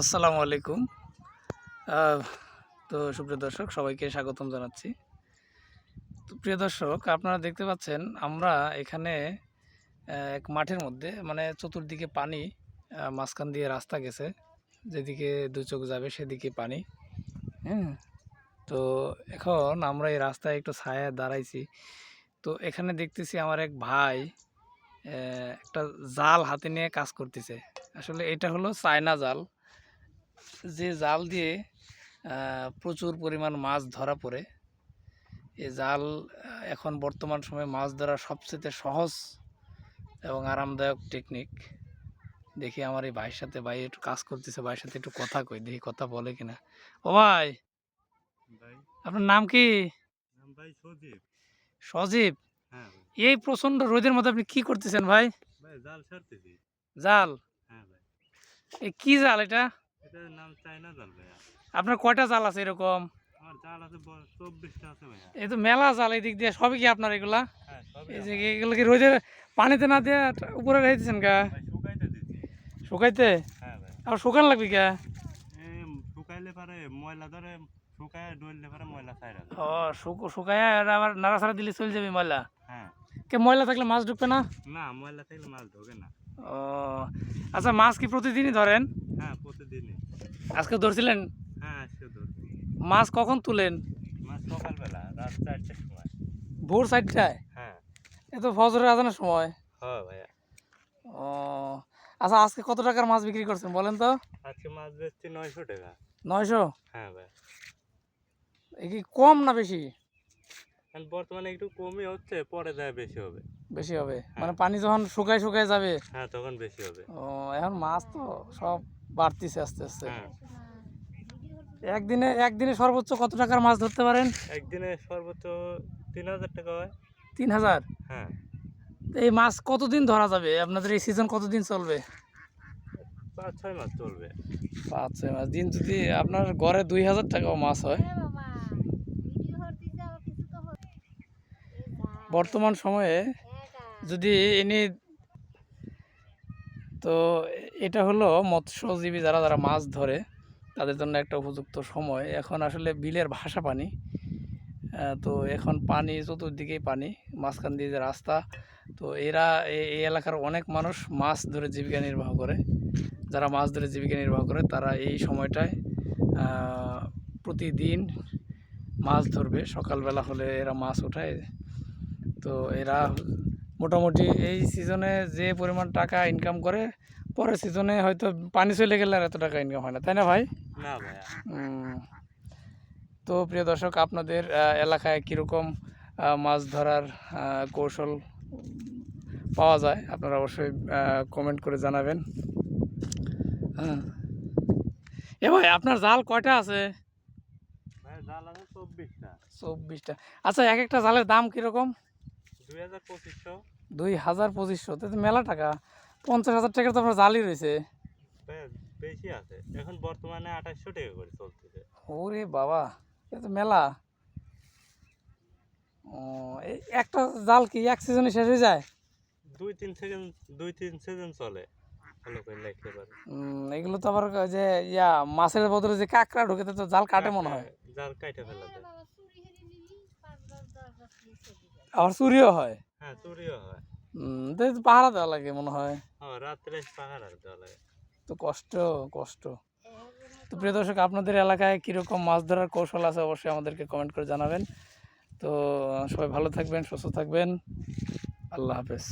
আসসালামু আলাইকুম। তো সুপ্রিয় দর্শক, সবাইকে স্বাগতম জানাচ্ছি। তো প্রিয় দর্শক, আপনারা দেখতে পাচ্ছেন, আমরা এখানে এক মাঠের মধ্যে মানে চতুর্দিকে পানি মাঝখান দিয়ে রাস্তা গেছে। যেদিকে দু চোখ যাবে, সেদিকে পানি। হ্যাঁ তো এখন আমরা এই রাস্তায় একটু ছায়া দাঁড়াইছি। তো এখানে দেখতেছি আমার এক ভাই একটা জাল হাতে নিয়ে কাজ করতেছে। আসলে এটা হলো চায়না জাল। যে জাল দিয়ে প্রচুর পরিমাণ মাছ ধরা পড়ে। এই জাল এখন বর্তমান সময়ে মাছ ধরা সবচেয়ে সহজ এবং আরামদায়ক টেকনিক দেখি আমার এই ভাইয়ের সাথে ভাই একটু কাজ করতেছে ভাইয়ের সাথে একটু কথা কই দেখি কথা বলে কিনা। ও ভাই ভাই। আপনার নাম কি? ভাই সজীব। সজীব? হ্যাঁ এই প্রচণ্ড রোদের মধ্যে আপনি কি করতেছেন ভাই? জাল জাল? হ্যাঁ কি জাল এটা? আপনার কয়টা জাল আছে এরকম? এই তো মেলা জাল এই দিক দিয়ে সবই কি আপনার এগুলা? হ্যাঁ এই যে এগুলো কি রোদে পানিতে না দিয়ে উপরে রেখেছেন গা? শুকাইতে হ্যাঁ আর শুকান লাগবে গা? শুকাইলে পারে ময়লা ধরে শুকায় ডললে পারে ময়লা ছাইরা ও শুক- শুকাইয়া আর আবার নাড়াচাড়া দিলে চলে যাবে ময়লা? হ্যাঁ। কে ময়লা থাকলে মাছ ঢুকবে না? না ময়লা থাকলে মাছ ঢোকে না। ও আচ্ছা মাছ কি প্রতিদিনই ধরেন? হ্যাঁ প্রতিদিনই। আজকে ধরছিলেন? হ্যাঁ আজকে ধরছি। মাছ কখন তুলেন? মাছ সকালবেলা রাত চারটের সময়। ভোর সাইডটায় হ্যাঁ। এ তো ফজরের আজানের সময়। হ্যাঁ ভাইয়া। ও আচ্ছা আজকে কত টাকার মাছ বিক্রি করছেন বলেন তো? আজকে মাছ বেচছি নয়শো টাকা। নয়শো? হ্যাঁ ভাই কি কম না বেশি? এখন বর্তমানে একটু কমই হচ্ছে পরে যায় বেশি হবে। বেশি হবে? মানে পানি যখন শুকায় শুকায় যাবে? হ্যাঁ তখন বেশি হবে। ও এখন মাছ তো সব বাড়তিছে আস্তে আস্তে। হ্যাঁ। একদিনে একদিনে সর্বোচ্চ কত টাকার মাছ ধরতে পারেন? একদিনে সর্বোচ্চ তিন হাজার টাকা হয়। তিন হাজার? হ্যাঁ। তো এই মাছ কতদিন ধরা যাবে? আপনাদের এই সিজন কতদিন চলবে? পাঁচ ছয় মাস চলবে। পাঁচ ছয় মাস। দিন যদি আপনার ঘরে দুই হাজার টাকাও মাছ হয় বর্তমান সময়ে যদি ইনি তো এটা হলো মৎস্যজীবী যারা যারা মাছ ধরে, তাদের জন্য একটা উপযুক্ত সময়। এখন আসলে বিলের ভাষা পানি তো এখন পানি চতুর্দিকেই পানি, মাঝখান দিয়ে যে রাস্তা, তো এরা এই এলাকার অনেক মানুষ মাছ ধরে জীবিকা নির্বাহ করে। যারা মাছ ধরে জীবিকা নির্বাহ করে, তারা এই সময়টায় প্রতিদিন মাছ ধরবে। সকালবেলা হলে এরা মাছ ওঠায়। তো এরা মোটামুটি এই সিজনে যে পরিমাণ টাকা ইনকাম করে পরের সিজনে হয়তো পানি চলে গেলে আর এত টাকা ইনকাম হয় না। তাই না ভাই? না তো প্রিয় দর্শক আপনাদের এলাকায় কীরকম মাছ ধরার কৌশল পাওয়া যায় আপনারা অবশ্যই কমেন্ট করে জানাবেন। হ্যাঁ। এ ভাই আপনার জাল কয়টা আছে? ভাই জাল আছে চব্বিশটা। চব্বিশটা। আচ্ছা এক একটা জালের দাম কীরকম? দুই হাজার পঁচিশশো। দুই হাজার পঁচিশশো তো মেলা টাকা। পঞ্চাশ হাজার টাকার তো আপনার জালই রয়েছে। বেশি আছে। এখন বর্তমানে আঠাশশো টাকা করে চলতেছে। ওরে বাবা এ তো মেলা। ও এই একটা জাল কি এক সিজনে শেষ হয়ে যায়? দুই তিন সেকেন্ড দুই তিন সেকেন্ড চলে ভালো করে লিখতে পারে। এগুলো তো আবার যে ইয়া মাছের বদলে যে কাঁকড়া ঢুকে তো জাল কাটে মনে হয়। জাল কাইটে ফেলা যায়। আবার চুরিও হয়। হ্যাঁ চুরিও হয়। হুম পাহারা দেওয়া লাগে মনে হয়। রাত্রে পাহাড় দেওয়া লাগে। তো কষ্ট কষ্ট। তো প্রিয় দর্শক আপনাদের এলাকায় কীরকম মাছ ধরার কৌশল আছে অবশ্যই আমাদেরকে কমেন্ট করে জানাবেন। তো সবাই ভালো থাকবেন সুস্থ থাকবেন। আল্লাহ হাফেজ।